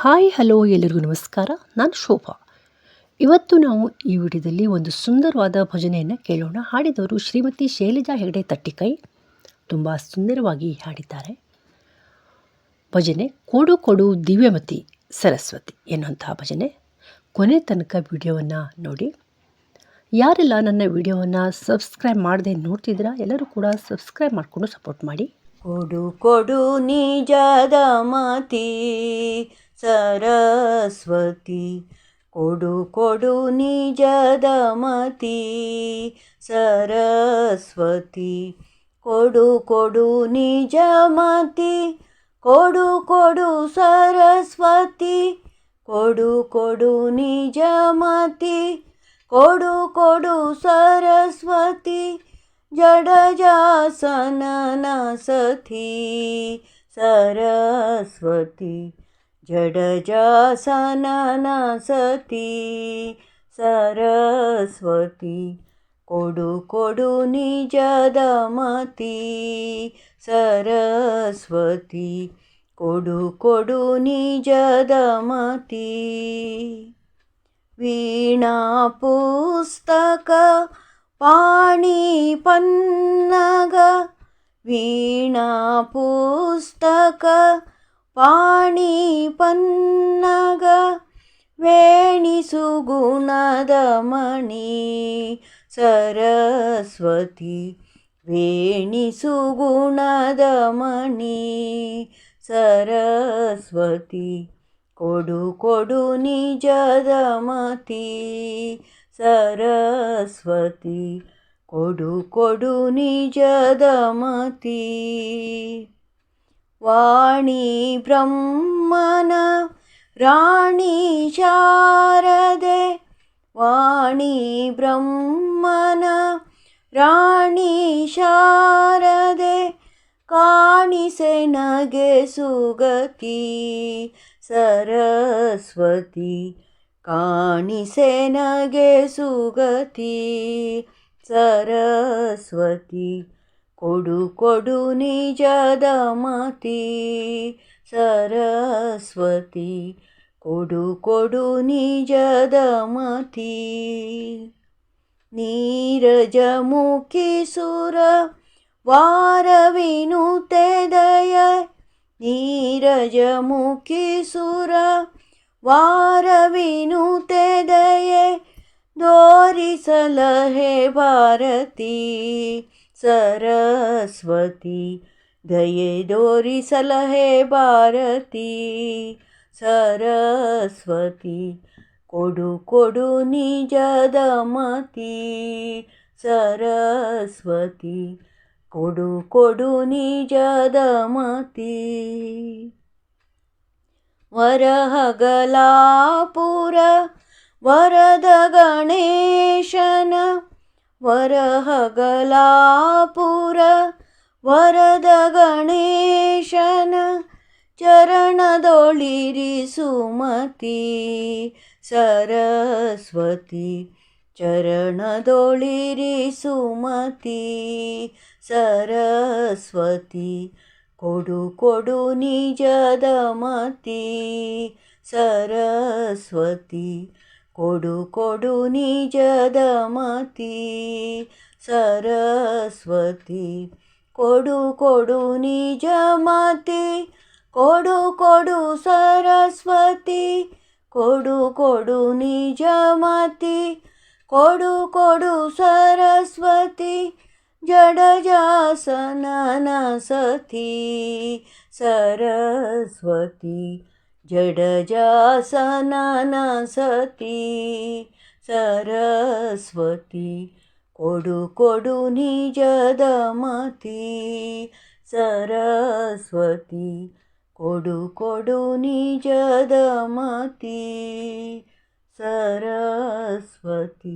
Hi, hello ಎಲ್ಲರಿಗೂ ನಮಸ್ಕಾರ. ನಾನು ಶೋಭಾ. ಇವತ್ತು ನಾವು ಈ ವಿಡಿಯೋದಲ್ಲಿ ಒಂದು ಸುಂದರವಾದ ಭಜನೆಯನ್ನು ಕೇಳೋಣ. ಹಾಡಿದವರು ಶ್ರೀಮತಿ ಶೈಲಜಾ ಹೆಗಡೆ ತಟ್ಟಿಕೈ. ತುಂಬ ಸುಂದರವಾಗಿ ಹಾಡಿದ್ದಾರೆ. ಭಜನೆ, ಕೊಡು ಕೊಡು, ದಿವ್ಯಮತಿ, ಸರಸ್ವತಿ ಎನ್ನುವಂತಹ ಭಜನೆ. ಕೊನೆ ತನಕ ವಿಡಿಯೋವನ್ನು ನೋಡಿ. ಯಾರೆಲ್ಲ ನನ್ನ ವಿಡಿಯೋವನ್ನು ಸಬ್ಸ್ಕ್ರೈಬ್ ಮಾಡದೆ ನೋಡ್ತಿದ್ದೀರಾ, ಎಲ್ಲರೂ ಕೂಡ ಸಬ್ಸ್ಕ್ರೈಬ್ ಮಾಡಿಕೊಂಡು ಸಪೋರ್ಟ್ ಮಾಡಿ. ಕೊಡು ಕೊಡು, ನಿಜದ ಮತಿ. ಸರಸ್ವತಿ. ಕೊಡು ಕೊಡು ನಿಜದ ಮತಿ. ಸರಸ್ವತಿ. ಕೊಡು ಕೊಡು ನಿಜ ಮತಿ. ಕೊಡು ಕೊಡು ಸರಸ್ವತಿ. ಕೊಡು ಕೊಡು ನಿಜ ಮತಿ. ಕೊಡು ಕೊಡು ಸರಸ್ವತಿ. ಜಡಜಾಸನ ಸತಿ. ಸರಸ್ವತಿ. जडजासनना सती सरस्वती कोडु कोडु जदमति सरस्वती कोडु कोडु निजमति वीणा पुस्तक पाणिपन्नग वीणा पुस्तक ಪುಸ್ತಕ ಪಾಣಿ ಪನ್ನಗ ವೀಣಾ ಪುಸ್ತಕ ಪಾಣಿ ಪನ್ನಗ ವೇಣಿಸು ಗುಣದ ಮಣಿ ಸರಸ್ವತಿ ವೇಣಿಸು ಗುಣದ ಮಣಿ ಸರಸ್ವತಿ ಕೊಡು ಕೊಡು ನಿಜದ ಮತಿ ಸರಸ್ವತಿ ಕೊಡು ಕೊಡು ನಿಜದ ಮತಿ वाणी ब्रह्म राणी शारदे। वाणी ब्रह्म राणी शारदे। काणिसे नगे सुगति सरस्वती। काणिसे नगे सुगति सरस्वती। ಕೊಡು ಕೊಡು ನಿಜದ ಮತಿ ಸರಸ್ವತಿ. ಕೊಡು ಕೊಡು ನಿಜದ ಮತಿ ನೀರಜ ಮುಖಿ ಸುರ ವಾರವಿನುತೆ ದಯ ನೀರಜ ಮುಖಿ ಸುರ ವಾರವಿನುತೆ ದಯೆ ದೋರಿಸಲಹೆ ಭಾರತಿ सरस्वती दये दोरि सलहे भारती। सरस्वती कोडु कोडु जदमति सरस्वती कोडु कोडु जदमति वरहगलापुर वरद गणेशन ವರಹಗಲಾಪುರ ವರದ ಗಣೇಶನ ಚರಣದೊಳಿರಿ ಸುಮತಿ ಸರಸ್ವತಿ ಚರಣದೊಳಿರಿ ಸುಮತಿ ಸರಸ್ವತಿ ಕೊಡು ಕೊಡು ನಿಜದ ಮತಿ ಸರಸ್ವತಿ ಕೊಡು ಕೊಡು ನಿಜದ ಮತಿ ಸರಸ್ವತಿ. ಕೊಡು ಕೊಡು ನಿಜ ಮತಿ ಕೊಡು ಕೊಡು ಸರಸ್ವತಿ. ಕೊಡು ಕೊಡು ನಿಜ ಮತಿ ಕೊಡು ಕೊಡು ಸರಸ್ವತಿ. ಜಡಜಾಸನ ಸತಿ ಸರಸ್ವತಿ. जडज सनसती सरस्वती कोडकोडुनि जदमती सरस्वती कोडकोडुनिी जदमती सरस्वती।